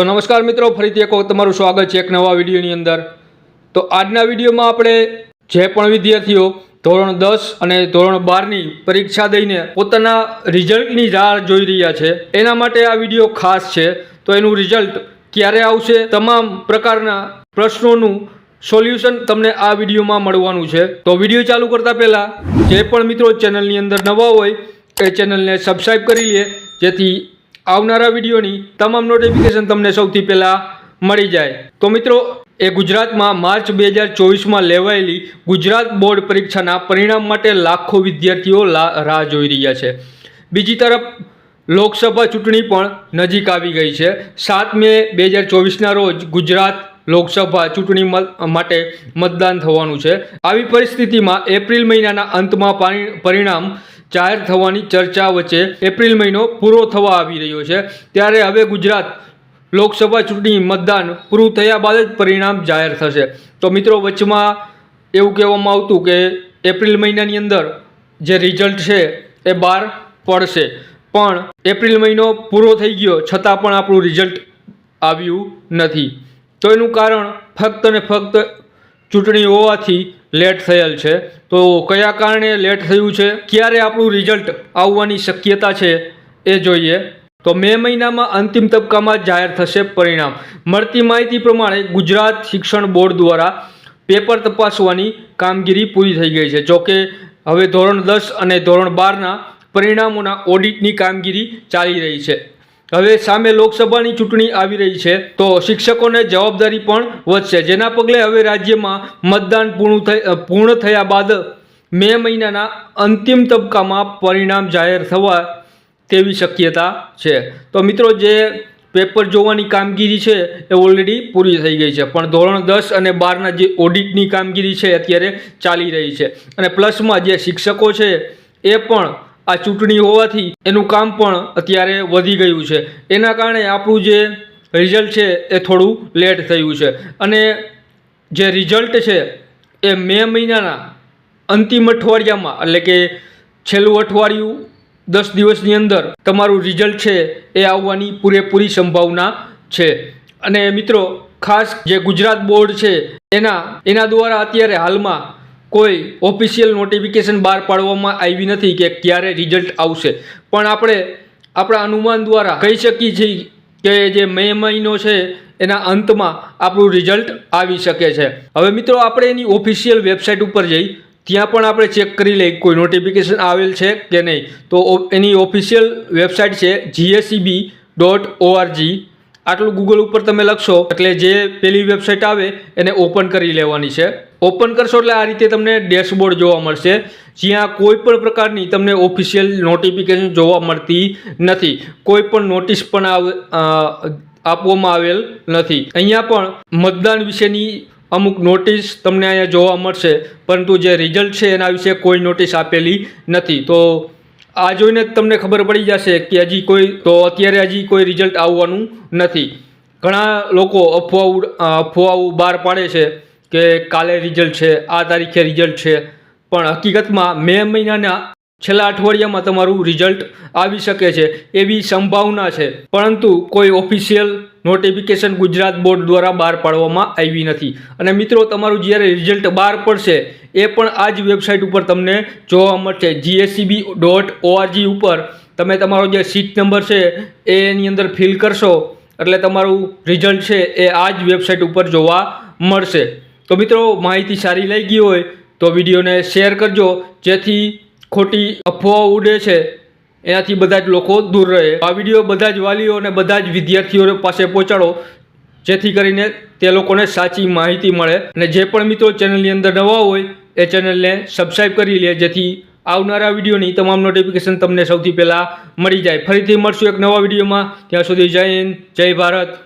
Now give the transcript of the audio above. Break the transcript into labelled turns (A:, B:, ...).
A: તો નમસ્કાર મિત્રો, ફરીથી એક તમારું સ્વાગત છે એક નવા વિડીયોની અંદર. તો આજના વિડીયોમાં આપણે જે પણ વિદ્યાર્થીઓ ધોરણ દસ અને ધોરણ બારની પરીક્ષા દઈને પોતાના રિઝલ્ટની રાહ જોઈ રહ્યા છે, એના માટે આ વીડિયો ખાસ છે. તો એનું રિઝલ્ટ ક્યારે આવશે, તમામ પ્રકારના પ્રશ્નોનું સોલ્યુશન તમને આ વિડીયોમાં મળવાનું છે. તો વીડિયો ચાલુ કરતા પહેલાં, જે પણ મિત્રો ચેનલની અંદર નવા હોય, એ ચેનલને સબસ્ક્રાઈબ કરી લે, જેથી આવનારા વિડીયોની તમામ નોટિફિકેશન તમને સૌથી પહેલાં મળી જાય. તો મિત્રો, એ ગુજરાતમાં માર્ચ બે હજાર ચોવીસમાં લેવાયેલી ગુજરાત બોર્ડ પરીક્ષાના પરિણામ માટે લાખો વિદ્યાર્થીઓ રાહ જોઈ રહ્યા છે. બીજી તરફ, લોકસભા ચૂંટણી પણ નજીક આવી ગઈ છે. સાત મે બે હજાર ચોવીસના રોજ ગુજરાત લોકસભા ચૂંટણી માટે મતદાન થવાનું છે. આવી પરિસ્થિતિમાં એપ્રિલ મહિનાના અંતમાં પરિણામ જાહેર થવાની ચર્ચા વચ્ચે એપ્રિલ મહિનો પૂરો થવા આવી રહ્યો છે. ત્યારે હવે ગુજરાત લોકસભા ચૂંટણી મતદાન પૂરું થયા બાદ જ પરિણામ જાહેર થશે. તો મિત્રો, વચમાં એવું કહેવામાં આવતું કે એપ્રિલ મહિનાની અંદર જે રિઝલ્ટ છે એ બહાર પડશે. પણ એપ્રિલ મહિનો પૂરો થઈ ગયો છતાં પણ આપણું રિઝલ્ટ આવ્યું નથી. તો એનું કારણ ફક્ત ને ફક્ત ચૂંટણી હોવાથી લેટ થયેલ છે. તો કયા કારણે લેટ થયું છે? ક્યારે આપણું રિઝલ્ટ આવવાની શક્યતા છે એ જોઈએ. તો મે મહિનામાં અંતિમ તબક્કામાં જાહેર થશે પરિણામ. મળતી માહિતી પ્રમાણે ગુજરાત શિક્ષણ બોર્ડ દ્વારા પેપર તપાસવાની કામગીરી પૂરી થઈ ગઈ છે. જોકે હવે ધોરણ દસ અને ધોરણ બારના પરિણામોના ઓડિટની કામગીરી ચાલી રહી છે. હવે સામે લોકસભાની ચૂંટણી આવી રહી છે, તો શિક્ષકોને જવાબદારી પણ વધશે. જેના પગલે હવે રાજ્યમાં મતદાન પૂર્ણ થઈ પૂર્ણ થયા બાદ મે મહિનાના અંતિમ તબક્કામાં પરિણામ જાહેર થવા તેવી શક્યતા છે. તો મિત્રો, જે પેપર જોવાની કામગીરી છે એ ઓલરેડી પૂરી થઈ ગઈ છે. પણ ધોરણ દસ અને બારના જે ઓડિટની કામગીરી છે અત્યારે ચાલી રહી છે. અને પ્લસમાં જે શિક્ષકો છે એ પણ આ ચૂંટણી હોવાથી એનું કામ પણ અત્યારે વધી ગયું છે. એના કારણે આપણું જે રિઝલ્ટ છે એ થોડું લેટ થયું છે. અને જે રિઝલ્ટ છે એ મે મહિનાના અંતિમ અઠવાડિયામાં, એટલે કે છેલ્લું અઠવાડિયું દસ દિવસની અંદર તમારું રિઝલ્ટ છે એ આવવાની પૂરેપૂરી સંભાવના છે. અને મિત્રો, ખાસ જે ગુજરાત બોર્ડ છે, એના એના દ્વારા અત્યારે હાલમાં કોઈ ઓફિશિયલ નોટિફિકેશન બહાર પાડવામાં આવી નથી કે ક્યારે રિઝલ્ટ આવશે. પણ આપણે આપણા અનુમાન દ્વારા કહી શકીએ છીએ કે જે મે મહિનો છે એના અંતમાં આપણું રિઝલ્ટ આવી શકે છે. હવે મિત્રો, આપણે એની ઓફિશિયલ વેબસાઇટ ઉપર જઈ, ત્યાં પણ આપણે ચેક કરી લઈએ કોઈ નોટિફિકેશન આવેલ છે કે નહીં. તો એની ઓફિશિયલ વેબસાઇટ છે જીએસસીબી ડોટ ઓઆરજી આટલું ગૂગલ ઉપર તમે લખશો, એટલે જે પેલી વેબસાઇટ આવે એને ઓપન કરી લેવાની છે. ઓપન કરશો એટલે આ રીતે તમને ડેશબોર્ડ જોવા મળશે. જ્યાં કોઈ પણ પ્રકારની તમને ઓફિશિયલ નોટિફિકેશન જોવા મળતી નથી. કોઈ પણ નોટિસ પણ આપવામાં આવેલ નથી. અહીંયા પણ મતદાન વિશેની અમુક નોટિસ તમને અહીંયા જોવા મળશે. પરંતુ જે રિઝલ્ટ છે એના વિશે કોઈ નોટિસ આપેલી નથી. તો આ જોઈને તમને ખબર પડી જશે કે હજી કોઈ, તો અત્યારે હજી કોઈ રિઝલ્ટ આવવાનું નથી. ઘણા લોકો અફવાઓ અફવાઓ બહાર પાડે છે કે કાલે રિઝલ્ટ છે, આ તારીખે રિઝલ્ટ છે. પણ હકીકતમાં મે મહિનાના છેલ્લા અઠવાડિયામાં તમારું રિઝલ્ટ આવી શકે છે એવી સંભાવના છે. પરંતુ કોઈ ઓફિશિયલ નોટિફિકેશન ગુજરાત બોર્ડ દ્વારા બહાર પાડવામાં આવી નથી. અને મિત્રો, તમારું જ્યારે રિઝલ્ટ બહાર પડશે એ પણ આ જ વેબસાઇટ ઉપર તમને જોવા મળશે. જીએસસીબી ડોટ ઓઆરજી ઉપર તમે તમારો જે સીટ નંબર છે, એ એની અંદર ફિલ કરશો. એટલે તમારું રિઝલ્ટ છે, એ આ જ વેબસાઇટ ઉપર જોવા મળશે. તો મિત્રો, માહિતી સારી લાગી હોય તો વિડીયોને શેર કરજો. જેથી ખોટી અફવાઓ ઉડે છે. એનાથી બધા જ લોકો દૂર રહે. આ વીડિયો બધા જ વાલીઓ અને બધા જ વિદ્યાર્થીઓ પાસે પહોંચાડો. જેથી કરીને તે લોકોને સાચી માહિતી મળે. અને જે પણ મિત્રો ચેનલની અંદર નવા હોય એ ચેનલને સબસ્ક્રાઈબ કરી લે, જેથી આવનારા વિડીયોની તમામ નોટિફિકેશન તમને સૌથી પહેલાં મળી જાય. ફરીથી મળશું એક નવા વિડીયોમાં. ત્યાં સુધી જય હિન્દ, જય ભારત.